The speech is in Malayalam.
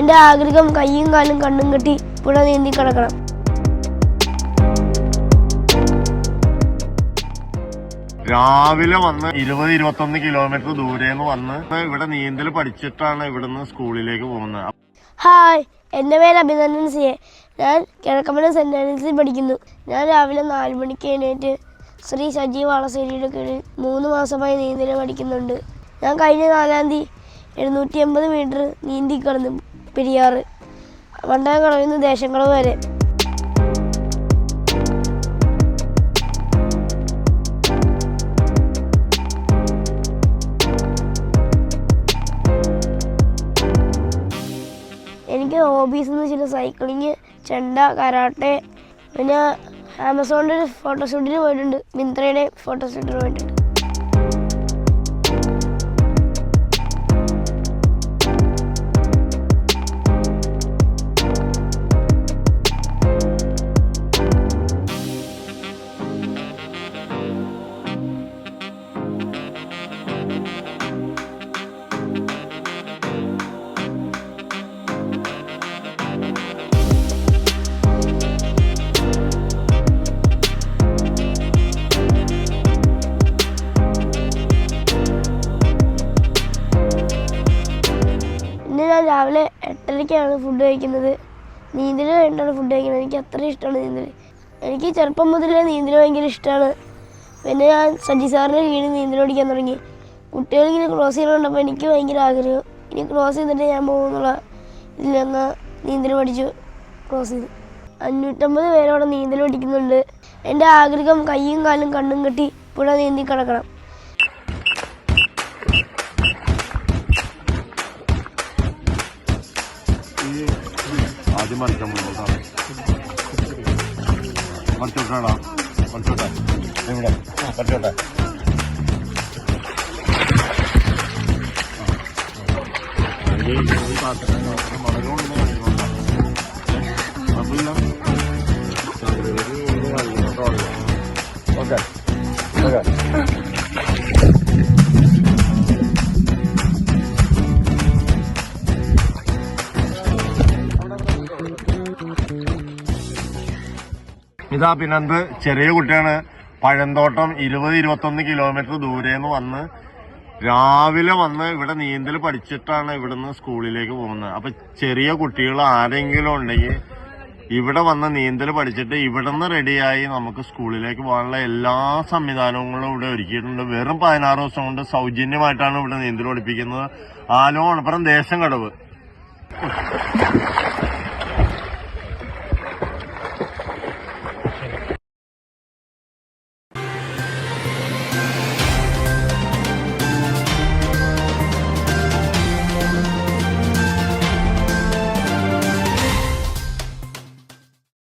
എന്റെ ആഗ്രഹം കൈയും കാലും കണ്ണും കെട്ടി പുഴ നീന്തി കിടക്കണം. രാവിലെ വന്ന് ഇരുപത് ഇരുപത്തൊന്ന് കിലോമീറ്റർ ദൂരേന്ന് വന്ന് ഇവിടെ നീന്തൽ പഠിച്ചിട്ടാണ് ഇവിടുന്ന് സ്കൂളിലേക്ക് പോകുന്നത്. ഹായ് എന്റെ പേര് അഭിനന്ദൻ സിയെ. ഞാൻ കിഴക്കമ്പലം സെന്റ് ആൻഡ്രൂസിൽ പഠിക്കുന്നു. ഞാൻ രാവിലെ നാല് മണിക്ക് എഴുന്നേറ്റ് ശ്രീ സജീവ് വളശ്ശേരിയുടെ കീഴിൽ മൂന്ന് മാസമായി നീന്തൽ പഠിക്കുന്നുണ്ട്. ഞാൻ കഴിഞ്ഞ നാലാം തീയതി എഴുന്നൂറ്റി എൺപത് മീറ്റർ നീന്തി കടന്നു പെരിയാറ്. വണ്ടകടവിൽ നിന്ന് വരെ. എനിക്ക് ഹോബീസ് എന്ന് വെച്ചാൽ സൈക്ലിങ് ചെണ്ട കരാട്ടെ പിന്നെ ആമസോണിന്റെ ഒരു ഫോട്ടോഷൂട്ടിന് പോയിട്ടുണ്ട്. മിന്ത്രയുടെ ഫോട്ടോഷൂട്ടിന് പോയിട്ടുണ്ട്. രാവിലെ എട്ടരയ്ക്കാണ് ഫുഡ് കഴിക്കുന്നത്. നീന്തൽ കഴിഞ്ഞിട്ടാണ് ഫുഡ് കഴിക്കുന്നത്. എനിക്ക് അത്ര ഇഷ്ടമാണ് നീന്തൽ എനിക്ക് ചെറുപ്പം മുതലേ നീന്തൽ ഭയങ്കര ഇഷ്ടമാണ് പിന്നെ ഞാൻ സജി സാറിന്റെ കീഴിൽ നീന്തൽ പഠിക്കാൻ തുടങ്ങി. കുട്ടികളിങ്ങനെ ക്രോസ് ചെയ്യണമുണ്ടപ്പോൾ എനിക്ക് ഭയങ്കര ആഗ്രഹം. ഇനി ക്രോസ് ചെയ്തിട്ട് ഞാൻ പോകുന്നുള്ള ഇതിലങ്ങ് നീന്തൽ പഠിച്ചു ക്രോസ് ചെയ്തു. അഞ്ഞൂറ്റമ്പത് പേരോടെ നീന്തൽ പഠിക്കുന്നുണ്ട്. എന്റെ ആഗ്രഹം കയ്യും കാലും കണ്ണും കെട്ടി പുഴ നീന്തി കിടക്കണം. ആദ്യം മറിക്കാൻ പോകുന്നതാണ് മറിച്ചോട്ടാടാ മറിച്ചോട്ടെ ഇവിടെ മറിച്ചോട്ടെ ഓക്കെ ഓക്കെ ഇതാ പിന്നെന്ത് ചെറിയ കുട്ടിയാണ്. പഴന്തോട്ടം ഇരുപത് ഇരുപത്തൊന്ന് കിലോമീറ്റർ ദൂരെ നിന്ന് വന്ന് രാവിലെ വന്ന് ഇവിടെ നീന്തൽ പഠിച്ചിട്ടാണ് ഇവിടുന്ന് സ്കൂളിലേക്ക് പോകുന്നത്. അപ്പൊ ചെറിയ കുട്ടികൾ ആരെങ്കിലും ഉണ്ടെങ്കിൽ ഇവിടെ വന്ന് നീന്തൽ പഠിച്ചിട്ട് ഇവിടുന്ന് റെഡിയായി നമുക്ക് സ്കൂളിലേക്ക് പോകാനുള്ള എല്ലാ സംവിധാനങ്ങളും ഇവിടെ ഒരുക്കിയിട്ടുണ്ട്. വെറും പതിനാറ് ദിവസം കൊണ്ട് സൗജന്യമായിട്ടാണ് ഇവിടെ നീന്തൽ പഠിപ്പിക്കുന്നത്. ആലോ മണപ്പുറം ദേശം കടവ്.